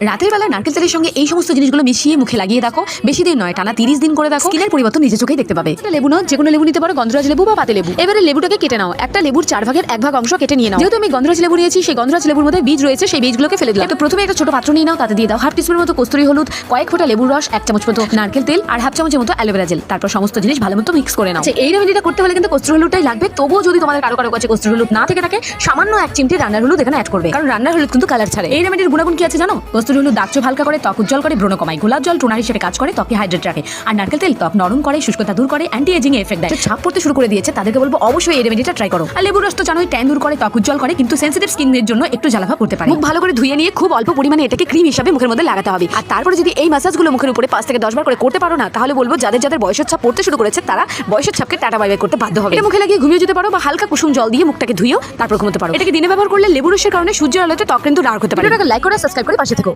রাতের বেলা নারকেল তেলের সঙ্গে এই সমস্ত জিনিসগুলো মিশিয়ে মুখে লাগিয়ে দেখো। বেশি দিন নয়, টানা তিরিশ দিন করে দেখো। স্কিনের পরিবর্তন নিজে চোখেই দেখতে পাবে। লেবু নয় যে কোনো লেবু নিতে পারো, গন্ধরাজ লেবু বা পাতে লেবু। এবারে লেবুটাকে কেটে নাও। একটা লেবুর চার ভাগের এক ভাগ অংশ কেটে নিয়ে নাও। যেহেতু আমি গন্ধরাজ লেবু নিয়েছি, সেই গন্ধরাজ লেবুর মধ্যে বীজ রয়েছে, সেই বীজগুলোকে ফেলে দিলাম। তো প্রথমে একটা ছোট পাত্র নিয়ে নাও, তাতে দিয়ে দাও হাফ টিস্পুনের মতো কস্তুরি হলুদ, কয়েক ফোঁটা লেবুর রস, এক চামচ মতো নারকেল তেল আর হাফ চামচের মতো অ্যালোভেরা জেল। তারপর সমস্ত জিনিস ভালো মতো মিক্স করে নাও। এই রেমেডিটা করতে হলে কিন্তু কস্তুরি হলুদটাই লাগবে। তবুও যদি তোমাদের কারও কারও কাছে কস্তুরি হলুদ না থেকে থাকে, সামান্য এক চিমটি রান্নার হলুদ এখানে অ্যাড করবে। কারণ রান্নার হলুদ কিন্তু কালার ছাড়ে। এই রেমেডির গুণাগুণ কি আছে জানো? কস্তুরি হলুদ দাগ হালকা করে, ত্বক উজ্জ্বল করে ব্রণ কমায়। গোলাপ জল টোনার হিসেবে কাজ করে ত্বকে হাইড্রেট রাখে। আর নারকেল তেল ত্বক নরম করে, শুষ্কতা দূর করে অ্যান্টি এজিং এফেক্ট দেয়। ছাপ পড়তে শুরু করে দিয়েছে, তাদেরকে বলব অবশ্যই এই রেমেডিটা ট্রাই করো। আর লেবুর রস তো জানোই ট্যান দূর করে, ত্বক উজ্জ্বল করে, কিন্তু সেন্সিটিভ স্কিনের জন্য একটু জ্বালাভা করতে পারে। মুখ ভালো করে ধুয়ে নিয়ে খুব অল্প পরিমাণে এটাকে ক্রিম হিসাবে মুখের মধ্যে লাগাতে হবে। আর তারপরে যদি এই মাসাজগুলো মুখের উপরে পাঁচ থেকে দশ বার করে করতে পারো না, তাহলে বলব যাদের যাদের বয়সের ছাপ পড়তে শুরু করেছে, তারা বয়সের ছাপকে টাটা বাই বাই করতে বাধ্য হবে। মুখে লাগিয়ে ঘুমিয়ে যেতে পারো বা হালকা কুসুম জল দিয়ে মুখটাকে ধুয়েও, তারপর ঘুমোতে পারো। এটাকে দিনে ব্যবহার করলে লেবুর রসের কারণে সূর্যের আলোতে ত্বক কিন্তু ডার্ক হতে পারে। লাইক করে সাবস্ক্রাইব করে পাশে থেকো।